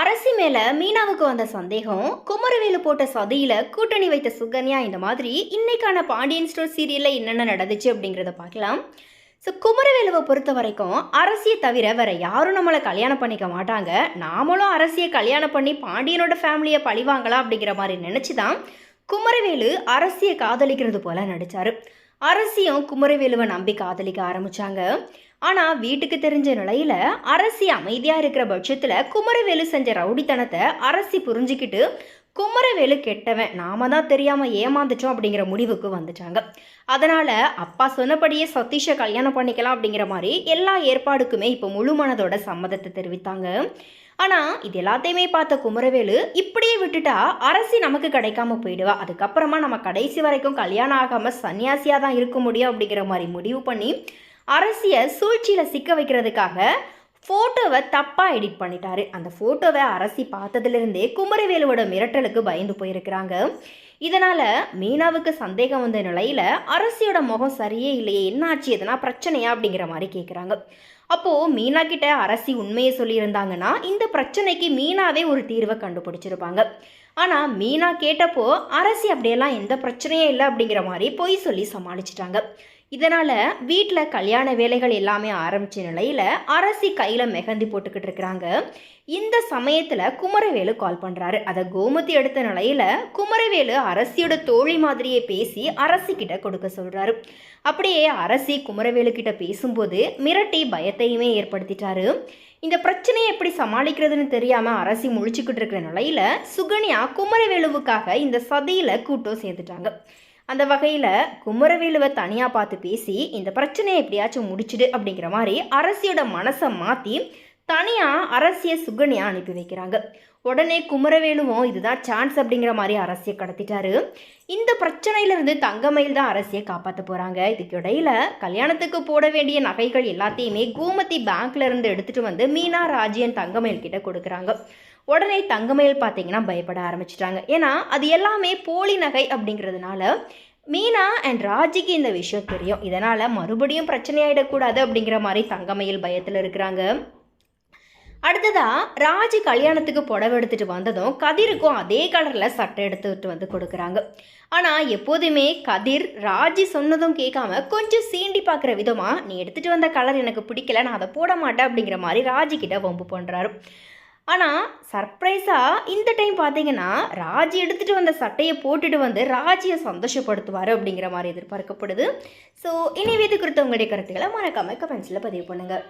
அரசி மேல மீனாவுக்கு வந்த சந்தேகம் குமரவேலு போட்ட சதியில கூட்டணி வைத்த சுகன்யா இந்த மாதிரி இன்னைக்கான பாண்டியன் ஸ்டோர் சீரியல்ல என்னென்ன நடந்துச்சு? அப்படிங்கிறத பார்க்கலாம். ஸோ குமரவேலுவை பொறுத்த வரைக்கும் அரசியை தவிர வேற யாரும் நம்மளை கல்யாணம் பண்ணிக்க மாட்டாங்க. நாமளும் அரசியை கல்யாணம் பண்ணி பாண்டியனோட ஃபேமிலியை பழிவாங்கலாம் அப்படிங்கிற மாதிரி நினச்சி தான் குமரவேலு அரசியை காதலிக்கிறது போல நடிச்சாரு. அரசியும் குமரவேலுவை நம்பி காதலிக்க ஆரம்பிச்சாங்க. ஆனால் வீட்டுக்கு தெரிஞ்ச நிலையில அரசி அமைதியாக இருக்கிற பட்சத்தில் குமரவேலு செஞ்ச ரவுடித்தனத்தை அரசி புரிஞ்சுக்கிட்டு குமரவேலு கெட்டவன். நாம தான் தெரியாமல் ஏமாந்துட்டோம் அப்படிங்கிற முடிவுக்கு வந்துட்டாங்க. அதனால் அப்பா சொன்னபடியே சதீஷை கல்யாணம் பண்ணிக்கலாம் அப்படிங்கிற மாதிரி எல்லா ஏற்பாடுக்குமே இப்போ முழு மனதோட சம்மதத்தை தெரிவித்தாங்க. ஆனால் இது எல்லாத்தையுமே பார்த்த குமரவேலு இப்படியே விட்டுட்டா அரசி நமக்கு கிடைக்காம போயிடுவா. அதுக்கப்புறமா நம்ம கடைசி வரைக்கும் கல்யாணம் ஆகாமல் சன்னியாசியாக தான் இருக்க முடியும் அப்படிங்கிற மாதிரி முடிவு பண்ணி அரசியை சூழ்ச்சியில் சிக்க வைக்கிறதுக்காக ஃபோட்டோவை தப்பாக எடிட் பண்ணிட்டாரு. அந்த ஃபோட்டோவை அரசி பார்த்ததுலேருந்தே குமரவேலுவோட மிரட்டலுக்கு பயந்து போயிருக்கிறாங்க. இதனால் மீனாவுக்கு சந்தேகம் வந்த நிலையில் அரசியோட முகம் சரியே இல்லையே என்னாச்சு எதனா பிரச்சனையா அப்படிங்கிற மாதிரி கேட்குறாங்க அப்போது மீனா கிட்ட அரசி உண்மையை சொல்லியிருந்தாங்கன்னா இந்த பிரச்சனைக்கு மீனாவே ஒரு தீர்வை கண்டுபிடிச்சிருப்பாங்க. ஆனால் மீனா கேட்டப்போ அரசி அப்படியெல்லாம் எந்த பிரச்சனையும் இல்லை அப்படிங்கிற மாதிரி பொய் சொல்லி சமாளிச்சிட்டாங்க. இதனால் வீட்டில் கல்யாண வேலைகள் எல்லாமே ஆரம்பித்த நிலையில் அரசி கையில் மெஹந்தி போட்டுக்கிட்டு இருக்கிறாங்க. இந்த சமயத்தில் குமரவேலு கால் பண்ணுறாரு அதை கோமதி எடுத்த நிலையில் குமரவேலு அரசியோட தோழி மாதிரியே பேசி அரசி கிட்ட கொடுக்க சொல்கிறாரு அப்படியே அரசி குமரவேலு கிட்ட பேசும்போது மிரட்டி பயத்தையுமே ஏற்படுத்திட்டாரு. இந்த பிரச்சனையை எப்படி சமாளிக்கிறதுன்னு தெரியாமல் அரசி முழிச்சுக்கிட்டு இருக்கிற நிலையில் சுகன்யா குமரவேலுவுக்காக இந்த சதியில் கூட்டம் சேர்த்துட்டாங்க அந்த வகையில் குமரவேலுவை தனியாக பார்த்து பேசி இந்த பிரச்சனையை எப்படியாச்சும் முடிச்சிடு அப்படிங்கிற மாதிரி அரசியோட மனசை மாற்றி தனியாக அரசியை சுகன்யா அனுப்பி வைக்கிறாங்க. உடனே குமரவேலுவும் இதுதான் சான்ஸ் அப்படிங்கிற மாதிரி அரசியை கடத்திட்டாரு. இந்த பிரச்சனையிலிருந்து தங்கமயில் தான் அரசியை காப்பாற்ற போகிறாங்க இதுக்கு இடையில கல்யாணத்துக்கு போட வேண்டிய நகைகள் எல்லாத்தையுமே கோமதி பேங்க்ல இருந்து எடுத்துட்டு வந்து மீனா ராஜியன் தங்கமயில் கிட்ட கொடுக்குறாங்க. உடனே தங்கமயில் பார்த்தீங்கன்னா பயப்பட ஆரம்பிச்சிட்டாங்க. ஏன்னா அது எல்லாமே போலி நகை அப்படிங்கிறதுனால மீனா அண்ட் ராஜிக்கு இந்த விஷயம் தெரியும். இதனால் மறுபடியும் பிரச்சனையாயிடக்கூடாது அப்படிங்கிற மாதிரி தங்கமயில் பயத்தில் இருக்கிறாங்க. அடுத்ததா ராஜி கல்யாணத்துக்கு புடவை எடுத்துட்டு வந்ததும் கதிருக்கும் அதே கலரில் சட்டை எடுத்துட்டு வந்து கொடுக்குறாங்க. ஆனால் எப்போதுமே கதிர் ராஜி சொன்னதும் கேட்காம கொஞ்சம் சீண்டி பார்க்குற விதமாக நீ எடுத்துகிட்டு வந்த கலர் எனக்கு பிடிக்கல நான் அதை போட மாட்டேன் அப்படிங்கிற மாதிரி ராஜி கிட்ட வம்பு பண்ணுறாரு ஆனால் சர்ப்ரைஸாக இந்த டைம் பார்த்தீங்கன்னா ராஜி எடுத்துகிட்டு வந்த சட்டையை போட்டுட்டு வந்து ராஜியை சந்தோஷப்படுத்துவார் அப்படிங்கிற மாதிரி எதிர்பார்க்கப்படுது. ஸோ இனி வீது குறித்த உங்களுடைய கருத்துக்களை மறக்காமல் கமெண்ட்ஸில் பதிவு பண்ணுங்கள்